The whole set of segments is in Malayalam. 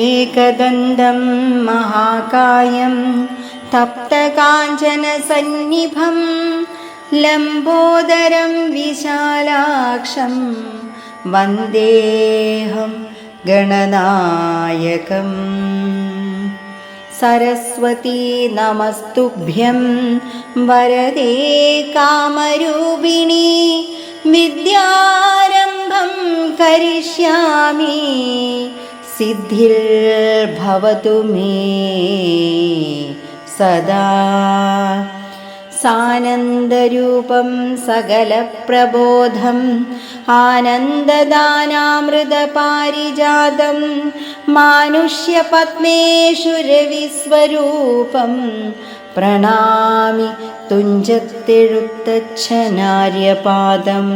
एकदन्तं महाकायं तप्तकाञ्चनसन्निभं लम्बोदरं विशालाक्षं वन्देऽहं गणनायकम् सरस्वती नमस्तुभ्यं वरदे कामरूपिणी विद्यारम्भं करिष्यामि सिद्धिर्भवतु मे सदा सानन्दरूपं सकलप्रबोधम् आनन्ददानामृतपारिजातं मानुष्यपद्मेषुरविस्वरूपं प्रणामि तुञ्जत्तेळुत्तच्छनार्यपादम्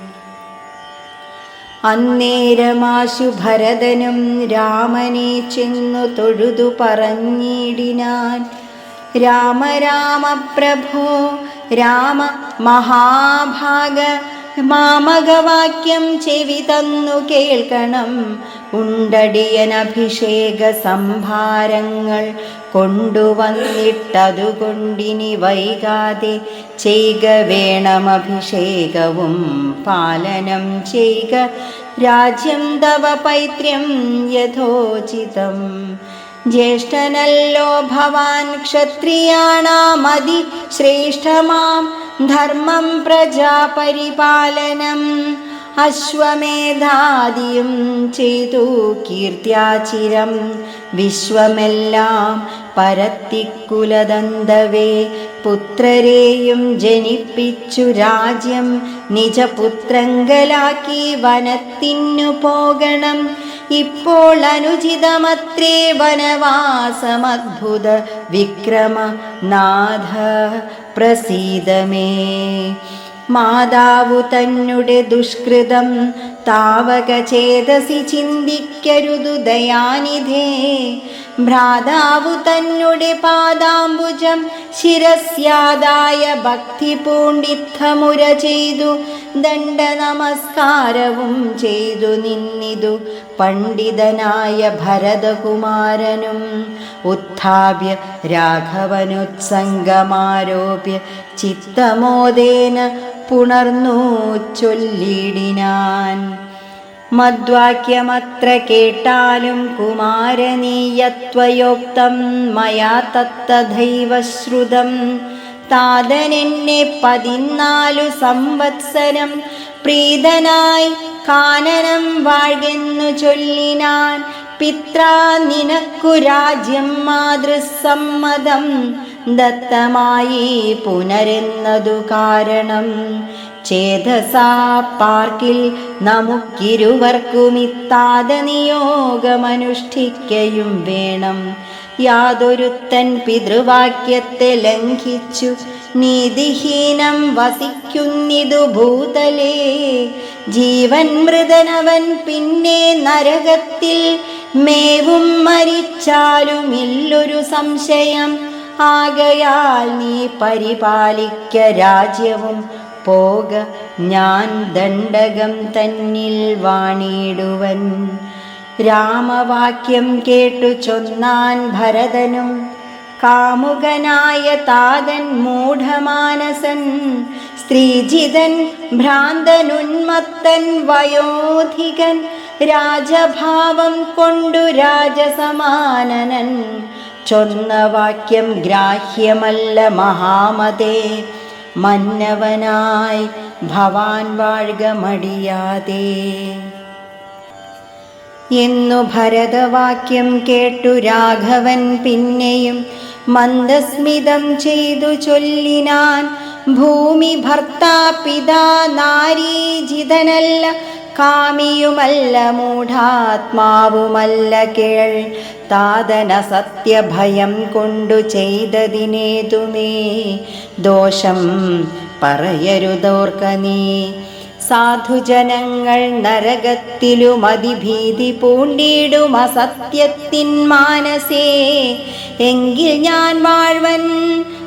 അന്നേരമാശു ഭരതനും രാമനെ ചെന്നു തൊഴുതു പറഞ്ഞിടിനാൻ. രാമ രാമ പ്രഭോ രാമ മഹാഭാഗ മാമകവാക്യം ചെവി തന്നു കേൾക്കണം. ഉണ്ടടിയൻ അഭിഷേക സംഭാരങ്ങൾ കൊണ്ടുവന്നിട്ടതുകൊണ്ടിനി വൈകാതെ ചെയ്ക വേണമഭിഷേകവും പാലനം ചെയ്ക രാജ്യം തവ പൈത്ര്യം യഥോചിതം. ജ്യേഷ്ഠനല്ലോ ഭവാൻ ക്ഷത്രിയാണാമതി ശ്രേഷ്ഠമാം ധർമ്മം പ്രജാപരിപാലനം. അശ്വമേധാദിയും ചെയ്തു കീർത്തിയാചിരം വിശ്വമെല്ലാം പരത്തിക്കുലദന്തവേ പുത്രരെയും ജനിപ്പിച്ചു രാജ്യം നിജപുത്രങ്കലാക്കി വനത്തിനു പോകണം. ഇപ്പോൾ അനുചിതമത്രേ വനവാസമദ്ഭുത വിക്രമനാഥ പ്രസീതമേ. മാതാവു തന്നെ ദുഷ്കൃതം താവക ചേതസി ചിന്തിക്കരുതു ദയാനിധേ. ഭ്രാതാവു തന്നെ പാദാംബുജം ശിരസ്യാദായ ഭക്തി പൂണ്ടിത്തമുര ചെയ്തു. ദണ്ഡ നമസ്കാരവും ചെയ്തു നിന്നിതു പണ്ഡിതനായ ഭരതകുമാരനും. ഉത്ഥാപ്യ രാഘവനുത്സംഗമാരോപ്യ ചിത്തമോദേന പുണർന്നു ചൊല്ലിടിനാൻ. മദ്വാക്യമത്ര കേട്ടാലും കുമാരനീയത്വയോക്തം മയാ തത്തദൈവശ്രുതം താതനെന്നെ പതിനാലു സംവത്സരം പ്രീതനായി കാനനം വാഴ്കെന്നു ചൊല്ലിനാൻ. പിത്രാ നിനക്കു രാജ്യം മാതൃസമ്മതം. ദത്തമായി പുനരുന്നതു കാരണം. ചേതസാ പാർക്കിൽ നമുക്കിരുവർക്കും ഇത്താത നിയോഗമനുഷ്ഠിക്കയും വേണം. യാതൊരുത്തൻ പിതൃവാക്യത്തെ ലംഘിച്ചു നീതിഹീനം വസിക്കുന്നിതു ഭൂതലേ. ജീവൻ മൃതനവൻ പിന്നെ നരകത്തിൽ മേവും മരിച്ചാലുമില്ലൊരു സംശയം. ആകയാൽ നീ പരിപാലിക്ക രാജ്യവും പോക ഞാൻ ദണ്ഡകം തന്നിൽ വാണിടുവൻ. രാമവാക്യം കേട്ടു ചൊന്നാൻ ഭരതനും കാമുകനായ താതൻ മൂഢമാനസൻ സ്ത്രീജിതൻ ഭ്രാന്തനുന്മത്തൻ വയോധികൻ രാജഭാവം കൊണ്ടു രാജസമാനനൻ. ചൊന്ന വാക്യം ഗ്രാഹ്യമല്ല മഹാമതേ. മന്നവനായി ഭവാൻ വാഴ്ക മടിയാതെ. എന്നു ഭരതവാക്യം കേട്ടു രാഘവൻ പിന്നെയും മന്ദസ്മിതം ചെയ്തു ചൊല്ലിനാൻ ഭൂമി ഭർത്താ പിതാ നാരീജിതനല്ല കാമിയുമല്ല മൂഢാത്മാവുമല്ല കേൾ. താതന സത്യഭയം കൊണ്ടു ചെയ്തതിനേതുമേ. ദോഷം പറയരുതോർക്ക നീ. സാധുജനങ്ങൾ നരകത്തിലും അതിഭീതി പൂണ്ടിടും അസത്യത്തിൻ മാനസേ. എങ്കിൽ ഞാൻ വാഴ്വൻ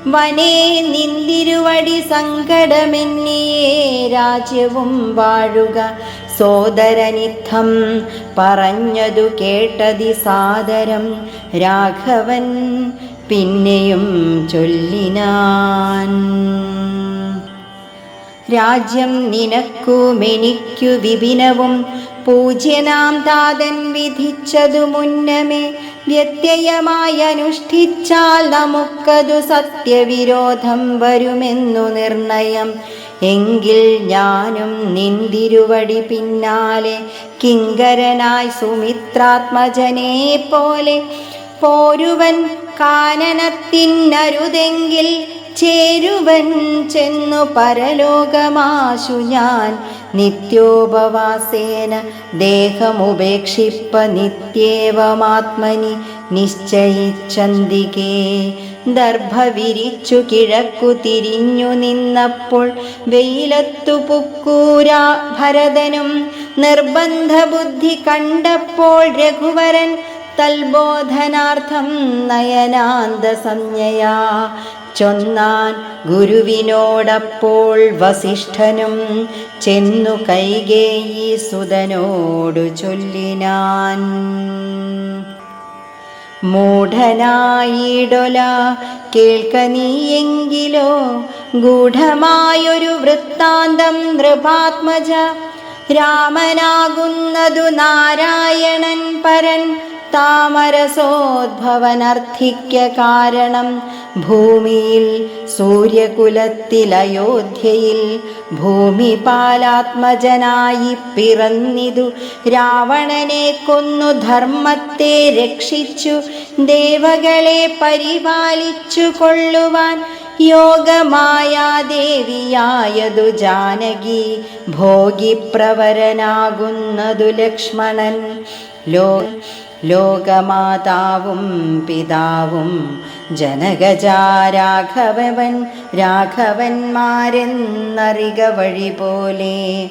വനേ നിന്തിരുവടി സങ്കടമെന്നിയേ. രാജ്യവും വാഴുക സോദരനിത്തം പറഞ്ഞതു കേട്ടതി സാദരം രാഘവൻ പിന്നെയും ചൊല്ലിനാൻ. രാജ്യം നിനക്കുമെനിക്കു വിപിനവും പൂജ്യനാം താതൻ വിധിച്ചതു മുന്നമേ. വ്യത്യയമായി അനുഷ്ഠിച്ചാൽ നമുക്കതു സത്യവിരോധം വരുമെന്നു നിർണയം. എങ്കിൽ ഞാനും നിന്തിരുവടി പിന്നാലെ. കിങ്കരനായി സുമിത്രാത്മജനെ പോലെ. പോരുവൻ കാനനത്തിനരുതെങ്കിൽ ചേരുവൻ ചെന്നു പരലോകമാശു ഞാൻ. നിത്യോപവാസേന ദേഹമുപേക്ഷിപ്പ നിത്യേവമാത്മനി നിശ്ചയിച്ചന്തികേ. ദർഭ വിരിച്ചു കിഴക്കു തിരിഞ്ഞു നിന്നപ്പോൾ വെയിലത്തു പുക്കൂരാ ഭരതനും നിർബന്ധ ബുദ്ധി കണ്ടപ്പോൾ രഘുവരൻ തൽബോധനാർത്ഥം നയനാന്ത സംജ്ഞയാ ചൊന്നാൻ ഗുരുവിനോടപ്പോൾ വസിഷ്ഠനും ചെന്നു കൈകേയി സുതനോടു ചൊല്ലിനാൻ. മൂഢനായിടൊല കേൾക്ക നീയെങ്കിലോ ഗൂഢമായൊരു വൃത്താന്തം നൃപാത്മജ രാമനാകുന്നതു നാരായണൻ പരൻ താമരസോദ്ഭവനർത്ഥിക്ക കാരണം. ഭൂമിയിൽ സൂര്യകുലത്തിൽ അയോധ്യയിൽ ഭൂമി പാലാത്മജനായി പിറന്നിതു. രാവണനെ കൊന്നു ധർമ്മത്തെ രക്ഷിച്ചു ദേവകളെ പരിപാലിച്ചു കൊള്ളുവാൻ യോഗമായാദേവിയായതു ജാനകി. ഭോഗിപ്രവരനാകുന്നതു ലക്ഷ്മണൻ. ലോ ലോകമാതാവും പിതാവും ജനകജാരാഘവൻ രാഘവന്മാരെന്നറിക വഴി പോലെ.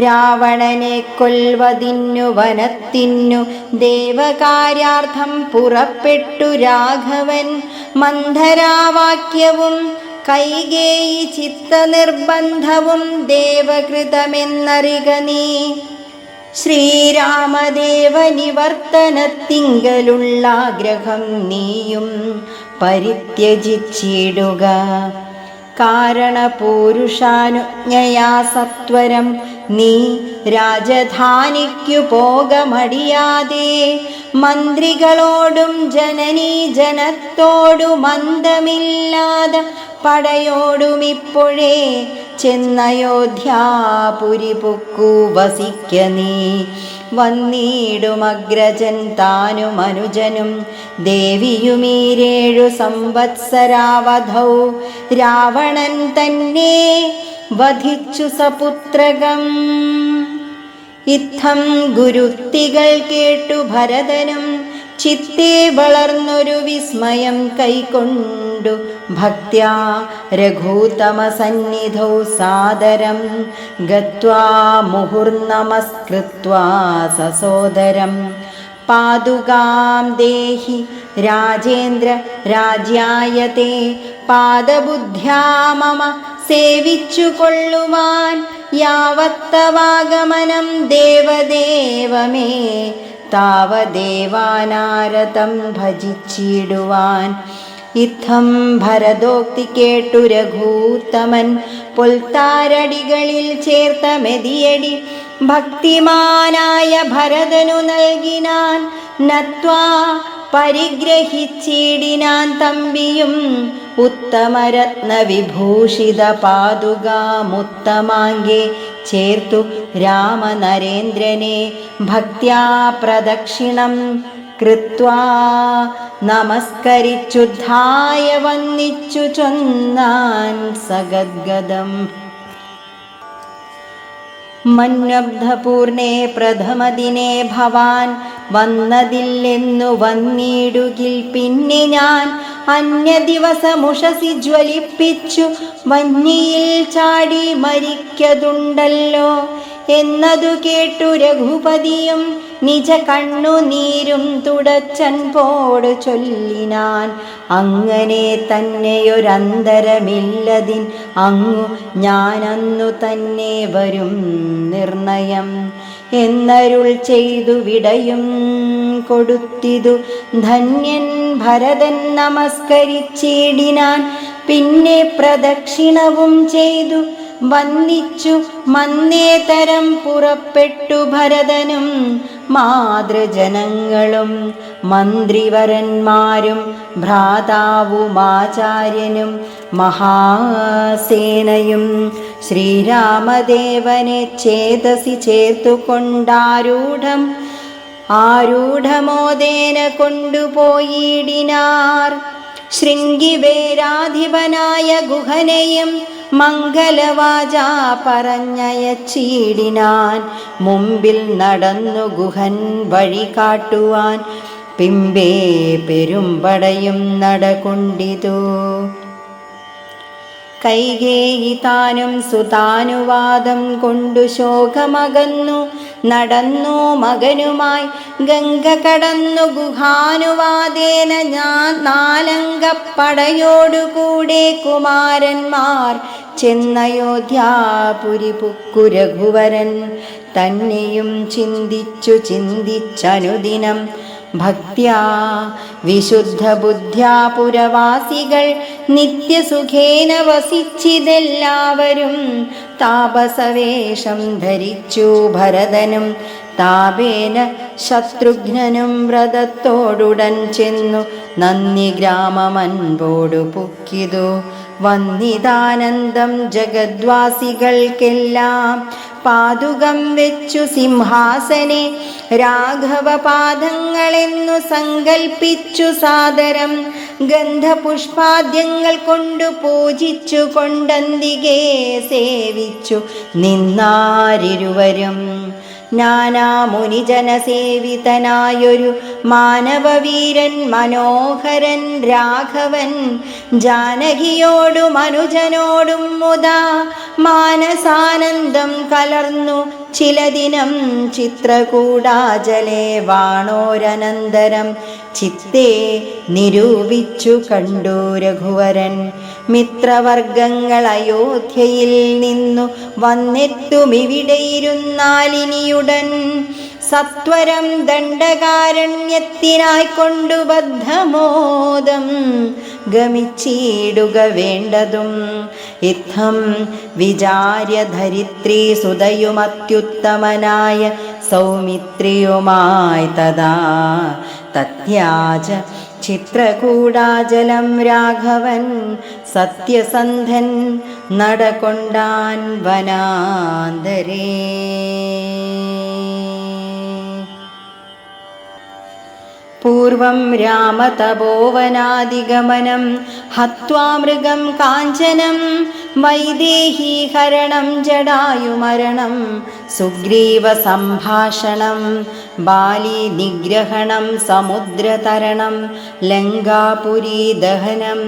രാവണനെ കൊൽവതിന്നു വനത്തിന്നു ദേവകാര്യാർത്ഥം പുറപ്പെട്ടു രാഘവൻ. മന്ധരാവാക്യവും കൈകേയി ചിത്തനിർബന്ധവും ദേവകൃതമെന്നറിക നീ. ശ്രീരാമദേവ നിവർത്തനത്തിങ്കലുള്ള ആഗ്രഹം നീയും പരിത്യജിച്ചിടുക. കാരണപൂരുഷാനുജ്ഞയാ സത്വരം നീ രാജധാനിക്കു പോകമടിയാതെ മന്ത്രികളോടും ജനനീ ജനത്തോടും മന്ദമില്ലാതെ പടയോടുമിപ്പോഴേ ചെന്നയോധ്യാപുരി പൊക്കു വസിക്ക നീ. വന്നിടുമഗ്രജൻ താനും അനുജനും. ദേവിയുമീരേഴു സംവത്സരാവധൗ. രാവണൻ തന്നെ വധിച്ചു സപുത്രകം. ഇത്തം ഗുരുത്തികൾ കേട്ടു ഭരതനും ചിത്തേ വളർന്നൊരു വിസ്മയം കൈക്കൊണ്ടു ഭക്ത്യാ രഘൂതമസന്നിധൗ സാദരം ഗത്വാ മുഹുർനമസ്കൃത്വാ സസോദരം പാതുകാം ദേഹി രാജേന്ദ്ര രാജ്യായ തേ പാദബുദ്ധ്യാ മമ സേവിച്ചു കൊള്ളുവാൻ യാവത്തവാഗമനം ദേവദേവമേ താവദേവാനാരതം ഭജിച്ചിടുവാൻ ഇത്തം ഭരതോക്തി കേട്ടു രഘൂത്തമൻ. പൊൽത്താരടികളിൽ ചേർത്ത മെതിയടി ഭക്തിമാനായ ഭരതനു നൽകിനാൻ. നത്വാ പരിഗ്രഹിച്ചിടിനാൻ തമ്പിയും ഉത്തമരത്ന വിഭൂഷിത പാതുകാമുത്തമാങ്കെ ചേർത്തു രാമനരേന്ദ്രനെ. ഭക്ത്യാ പ്രദക്ഷിണം കൃത്വാ നമസ്കരിച്ചുദ്ധായ വന്നിച്ചു ചൊന്നാൻ സഗദ്ഗദം മന്വബ്ധപൂർണേ പ്രഥമദിനെ ഭവാൻ വന്നതില്ലെന്നു വന്നിടുകിൽ പിന്നെ ഞാൻ അന്യദിവസമുഷസി ജ്വലിപ്പിച്ചു വന്യയിൽ ചാടി മരിക്കതുണ്ടല്ലോ എന്നതു കേട്ടു രഘുപതിയും നിജ കണ്ണുനീരും തുടച്ചൻ പോട് ചൊല്ലിനാൻ. അങ്ങനെ തന്നെയൊരന്തരമില്ലതിൻ. അങ്ങു ഞാനന്നു തന്നെ വരും നിർണയം. എന്നരുൾ ചെയ്തു വിടയും കൊടുത്തിതു. ധന്യൻ ഭരതൻ നമസ്കരിച്ചിടിനാൻ. പിന്നെ പ്രദക്ഷിണവും ചെയ്തു. വന്നിച്ചു മന്നേതരം പുറപ്പെട്ടു ഭരതനും. മാതൃജനങ്ങളും മന്ത്രിവരന്മാരും ഭ്രാതാവുമാചാര്യനും മഹാസേനയും ശ്രീരാമദേവനെ ചേതസി ചേർത്തുകൊണ്ടാരൂഢം ആരൂഢമോദേന കൊണ്ടുപോയിടിനാർ. ശൃംഗിവേരാധിപനായ ഗുഹനെയും മംഗലവാച പറഞ്ഞയച്ചിടിനാൻ മുമ്പിൽ നടന്നു ഗുഹൻ വഴി കാട്ടുവാൻ. പിമ്പേ പെരുമ്പടയും നടകൊണ്ടിതു. കൈകേയി താനും സുതാനുവാദം കൊണ്ടു ശോകമകന്നു. നടന്നു മകനുമായി ഗംഗ കടന്നു ഗുഹാനുവാദേന ഞാൻ നാലങ്കപ്പടയോടുകൂടെ കുമാരന്മാർ ചെന്നയോധ്യാപുരി പുക്കു രഘുവരൻ തന്നെയും ചിന്തിച്ചു ചിന്തിച്ചനുദിനം ഭക്ത്യാ വിശുദ്ധബുദ്ധ്യാ പുരവാസികൾ നിത്യസുഖേന വസിച്ചിതെല്ലാവരും താപസവേഷം ധരിച്ചു ഭരതനും താപേന ശത്രുഘ്നനും വ്രതത്തോടുടൻ ചെന്നു നന്ദി ഗ്രാമമൻപോടു പുക്കിതു വന്നിതാനന്ദം ജഗദ്വാസികൾക്കെല്ലാം പാതുകം വെച്ചു സിംഹാസനെ. രാഘവപാദങ്ങളെന്നു സങ്കൽപ്പിച്ചു സാദരം. ഗന്ധപുഷ്പാദ്യങ്ങൾ കൊണ്ടു പൂജിച്ചു കൊണ്ടന്തികെ സേവിച്ചു. നിന്നാരിരുവരും. നാനാമുനിജനസേവിതനായൊരു മാനവവീരൻ മനോഹരൻ രാഘവൻ ജാനകിയോടും അനുജനോടും മുതാ മാനസാനന്ദം കലർന്നു. ചിലദിനം ദിനം ചിത്രകൂടാജലെ വാണോരനന്തരം ചിത്തേ നിരൂപിച്ചു കണ്ടു രഘുവരൻ. മിത്രവർഗങ്ങൾ അയോധ്യയിൽ നിന്നു വന്നെത്തുമിവിടെയിരുന്നാലിനിയുടൻ. സത്വരം ദണ്ഡകാരണ്യത്തിനായി കൊണ്ടു ബദ്ധമോദം ഗമിച്ചിടുക വേണ്ടതും. ഇത്തം വിചാര്യ ധരിത്രി സുതയുമത്യുത്തമനായ സൗമിത്രിയുമായി തഥാ തത്യാജ. ചിത്രകൂടാചലം രാഘവൻ സത്യസന്ധൻ നടകൊണ്ടാൻ വനാന്തരേ. പൂർവം രാമതപോവനാദിഗമനം ഹത്വാ മൃഗം കാഞ്ചനം വൈദേഹീഹരണം ജടായുമരണം സുഗ്രീവ സംഭാഷണം ബാലി നിഗ്രഹണം സമുദ്രതരണം ലങ്കാപുരീ ദഹനം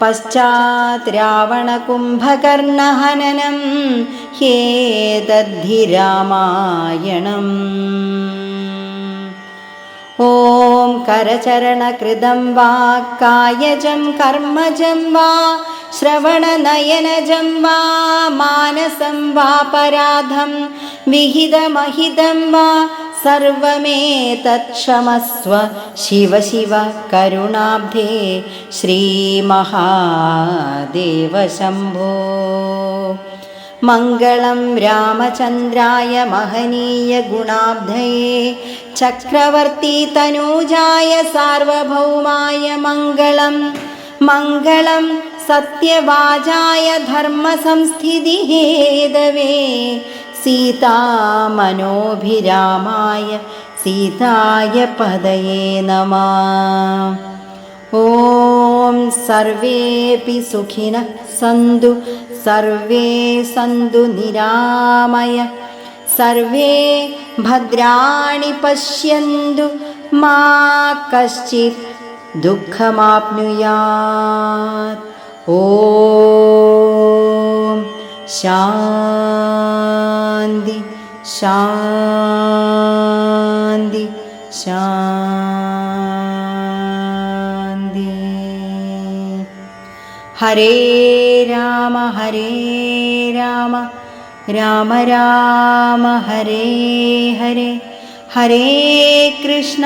പശ്ചാത് രാവണകുംഭകർണഹനനം ഹേതദ്ധി രാമായണം करचरणकृतं वा कायजं कर्मजं वा ശ്രവണനയനജം വാ മാനസം വാ പരാധം. വിഹിതമഹിതം വാ സർവമേ തക്ഷമസ്വ ശിവ ശിവ കരുണാബ്ധേ ശ്രീമഹാദേവ ശംഭോ. മംഗളം രാമചന്ദ്രായ മഹനീയ ഗുണാബ്ധയേ ചക്രവർത്തി തനൂജായ സാർവഭൗമായ മംഗളം. मङ्गलं सत्यवाजाय धर्मसंस्थितिहेदवे सीतामनोभिरामाय सीताय पदये नमः। ॐ सर्वेऽपि सुखिनः सन्तु सर्वे सन्तु निरामय सर्वे भद्राणि पश्यन्तु मा कश्चित् ദുഃഖമാപ്നുയാത്. ഓം ശാന്തി ശാന്തി ശാന്തി. ഹരേ രാമ ഹരേ രാമ രാമ രാമ ഹരേ ഹരേ. ഹരേ കൃഷ്ണ